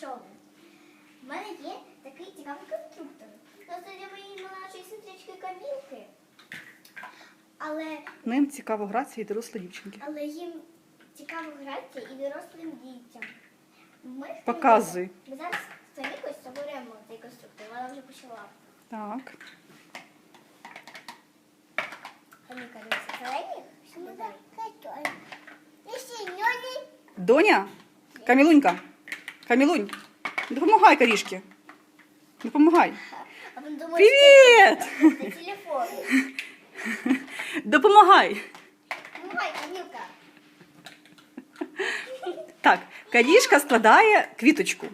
шоу. У мене є такий цікавий конструктор. Для моєї молодшої сестрички Камілки. Але, Ним цікаво гратися і дорослі дівчинки. але їм цікаво грати і дорослим дітям. Ми з Показуй. Камілкою- Ми зараз з Камілкою створюємо цей конструктор. Вона вже почала. Так. Камілка, дивися, зелені? Що ми дай? Доня, Камілунька, Камілунь, допомагай корішки. Допомагай. Привіт! Допомагай. Давай, Камілка. Так, корішка складає квіточку.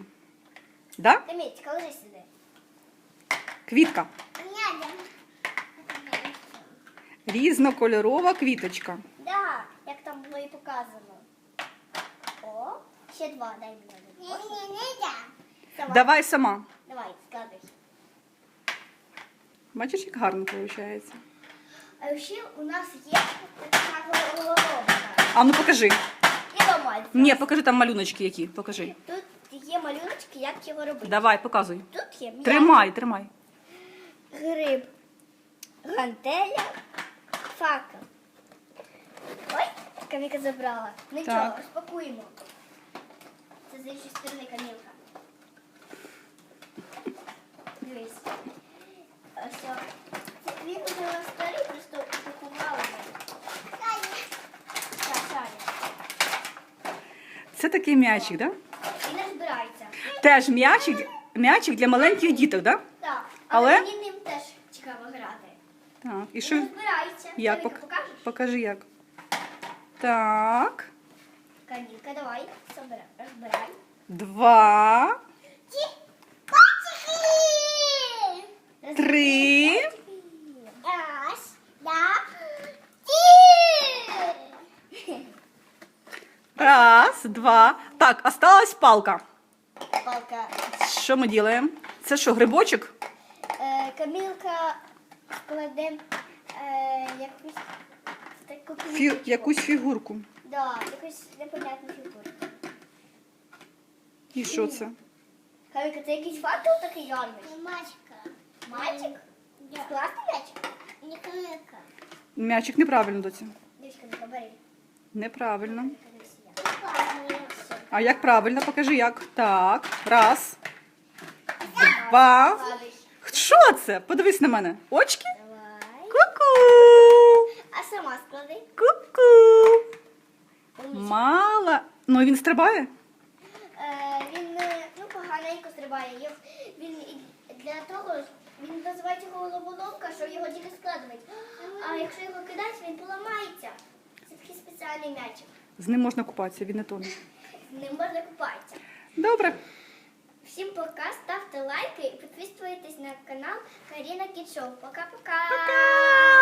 Да? Камілечка, ложи сюди. Квітка. Різнокольорова квіточка. Да, як там було і показано. Ще два дай мені. Сама. Давай сама. Давай, складай. Бачиш, як гарно виходить. А ще у нас є така головка. А ну покажи. Ні, покажи там малюночки які. Покажи. Тут є малюночки, як його робити. Давай, показуй. Тут є м'яч, Тримай, тримай. гриб, гантеля, факел. Ой, Каміка забрала. Нічого, Так. розпакуємо. Це з іншої сторони Камілка. Дивись. Ось. Це він уже старий, просто упакували. Так, Саня. Це такий м'ячик, да? І не збирається. Теж м'ячик, м'ячик для маленьких діток, да? Так, Але- мені ним теж цікаво грати. Так. І Він що? не збирається. Як пок- покажеш? Покажи як. Так. Камілка, давай, собирай, розбирай. Два. Три. Раз, два, Раз, два. Так, осталась палка. Палка. Що ми робимо? Це що, грибочок? Е, Камілка кладе е, якусь таку Фі- якусь фігурку. Да, якусь непонятну фігурку. І що це? Камілка, це якийсь факел такий гарний? Мальчика. Мальчик? Класний мячик? Не камілка. М'ячик неправильно доця. Дивись, Камілка, бери. Неправильно. А як правильно? Покажи як. Так. Раз. Два. Що це? Подивись на мене. Очки? Давай. Ку-ку. А сама склади. Ку-ку. Умничка. Ну він стрибає? Е, він е, ну, поганенько стрибає. Він для того він називається головоломка, що його тільки складувати. А якщо його кидати, він поламається. Це такий спеціальний м'ячик. З ним можна купатися, він не тоне. З ним можна купатися. Добре. Всім пока, ставте лайки і підписуйтесь на канал Каріна Кітшоу. Пока-пока. Пока!